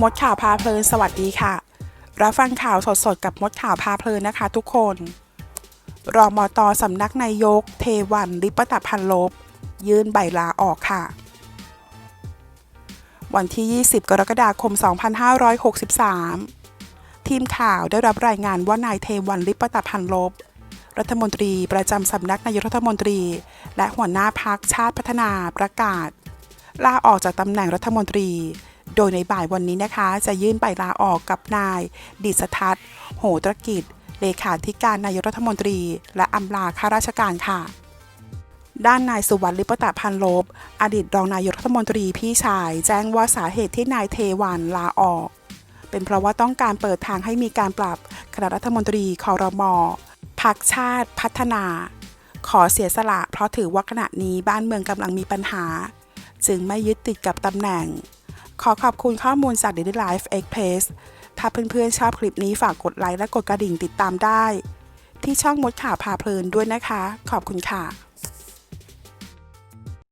มดข่าวพาเพลินสวัสดีค่ะ รับฟังข่าวสดๆ กับมดข่าวพาเพลินนะคะทุกคน รอมอตอสำนักนายก เทวันลิปตพันลบ ยื่นใบลาออกค่ะ วันที่ 20 กรกฎาคม 2563 ทีมข่าวได้รับรายงานว่านายเทวันลิปตพันลบ รัฐมนตรีประจำสำนักนายกรัฐมนตรี และหัวหน้าพักชาติพัฒนาประกาศ ลาออกจากตำแหน่งรัฐมนตรี โดยในบ่ายวันนี้นะคะ จะยื่นใบลาออกกับนาย ดิษทัศน์โหตรกิจ เลขาธิการนายกรัฐมนตรี และอำลาข้าราชการค่ะ ด้านนายสุวรรณลิปตะพันลบ อดีตรองนายกรัฐมนตรีพี่ชาย แจ้งว่าสาเหตุที่นายเทวันลาออก เป็นเพราะว่าต้องการเปิดทางให้มีการปรับคณะรัฐมนตรีคอรมอพักชาติพัฒนา ขอเสียสละเพราะถือว่าขณะนี้บ้านเมืองกำลังมีปัญหา จึงไม่ยึดติดกับตำแหน่ง ขอขอบคุณข้อมูลจาก Daily Life Express ถ้าเพื่อนๆชอบคลิปนี้ฝากกดไลค์และกดกระดิ่งติดตามได้ ที่ช่องมดข่าวพาเพลินด้วยนะคะ ขอบคุณค่ะ